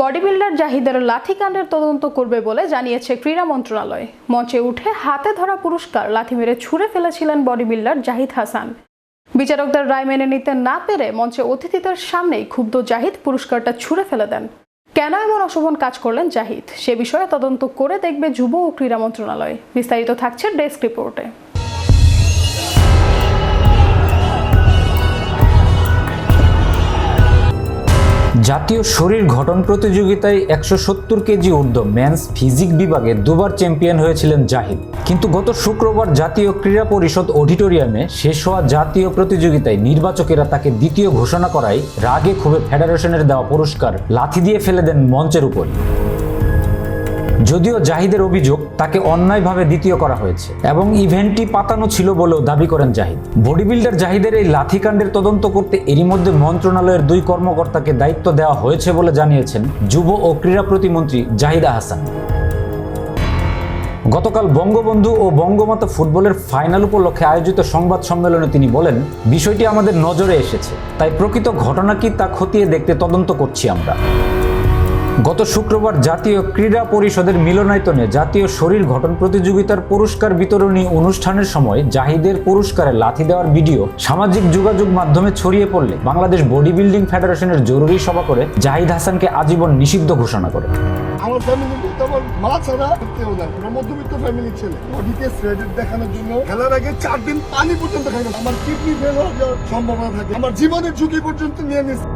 Body builder জাহিদের লাঠিকাণ্ডের তদন্ত করবে বলে জানিয়েছে ক্রীড়া মন্ত্রণালয়। মঞ্চে উঠে হাতে ধরা পুরস্কার লাথি মেরে ছুঁড়ে ফেলেছিলেন বডি বিল্ডার জাহিদ হাসান। বিচারকদের রায় মেনে নিতে না পেরে মঞ্চে অতিথিদের সামনেই ক্ষুব্ধ জাহিদ পুরস্কারটা ছুঁড়ে ফেলে দেন। কেন এমন অশোভন কাজ করলেন জাহিদ? সে বিষয়ে তদন্ত করে দেখবে যুব ও ক্রীড়া মন্ত্রণালয়। বিস্তারিত থাকছে ডেস্ক রিপোর্টে। জাতীয় শরীর গঠন প্রতিযোগিতায় একশো সত্তর কেজি ঊর্ধ্ব ম্যানস ফিজিক বিভাগে দুবার চ্যাম্পিয়ন হয়েছিলেন জাহিদ। কিন্তু গত শুক্রবার জাতীয় ক্রীড়া পরিষদ অডিটোরিয়ামে শেষ হওয়া জাতীয় প্রতিযোগিতায় নির্বাচকেরা তাকে দ্বিতীয় ঘোষণা করায় রাগে ক্ষোভে ফেডারেশনের দেওয়া পুরস্কার লাথি দিয়ে ফেলে দেন মঞ্চের উপর। যদিও জাহিদের অভিযোগ তাকে অন্যায়ভাবে দ্বিতীয় করা হয়েছে এবং ইভেন্টটি পাতানো ছিল বলেও দাবি করেন জাহিদ। বডি বিল্ডার জাহিদের এই লাঠিকাণ্ডের তদন্ত করতে এরই মধ্যে মন্ত্রণালয়ের দুই কর্মকর্তাকে দায়িত্ব দেওয়া হয়েছে বলে জানিয়েছেন যুব ও ক্রীড়া প্রতিমন্ত্রী জাহিদা হাসান। গতকাল বঙ্গবন্ধু ও বঙ্গমাতা ফুটবলের ফাইনাল উপলক্ষে আয়োজিত সংবাদ সম্মেলনে তিনি বলেন, বিষয়টি আমাদের নজরে এসেছে, তাই প্রকৃত ঘটনা কি তা খতিয়ে দেখতে তদন্ত করছি আমরা। গত শুক্রবার জাতীয় ক্রীড়া পরিষদের মিলনায়তনে জাতীয় শরীর গঠন প্রতিযোগিতার পুরস্কার বিতরণী অনুষ্ঠানের সময় জাহিদের পুরস্কারে লাথি দেওয়ার ভিডিও সামাজিক যোগাযোগ মাধ্যমে ছড়িয়ে পড়লে বাংলাদেশ বডি বিল্ডিং ফেডারেশনের জরুরি সভা করে জাহিদ হাসানকে আজীবন নিষিদ্ধ ঘোষণা করে। আমার আমার জীবনের ঝুঁকি পর্যন্ত নিয়ে নিচ্ছে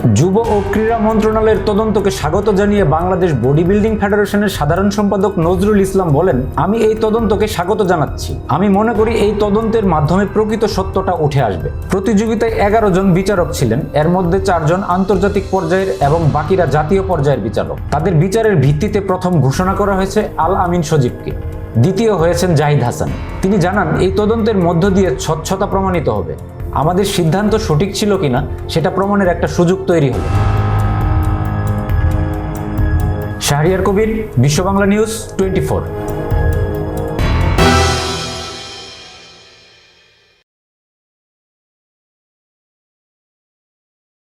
যুব ও ক্রীড়া মন্ত্রণালয়ের তদন্তকে স্বাগত জানিয়ে বাংলাদেশ বডি বিল্ডিং ফেডারেশনের সাধারণ সম্পাদক নজরুল ইসলাম বলেন, আমি এই তদন্তকে স্বাগত জানাচ্ছি। আমি মনে করি এই তদন্তের মাধ্যমে প্রকৃত সত্যটা উঠে আসবে। প্রতিযোগিতায় এগারো জন বিচারক ছিলেন। এর মধ্যে চারজন আন্তর্জাতিক পর্যায়ের এবং বাকিরা জাতীয় পর্যায়ের বিচারক। তাদের বিচারের ভিত্তিতে প্রথম ঘোষণা করা হয়েছে আল আমিন সজীবকে। দ্বিতীয় হয়েছেন জাহিদ হাসান। তিনি জানান, এই তদন্তের মধ্য দিয়ে স্বচ্ছতা প্রমাণিত হবে। আমাদের সিদ্ধান্ত সঠিক ছিল কিনা সেটা প্রমাণের একটা সুযোগ তৈরি হলো। শাহরিয়ার কবির, বিশ্ব বাংলা নিউজ টোয়েন্টি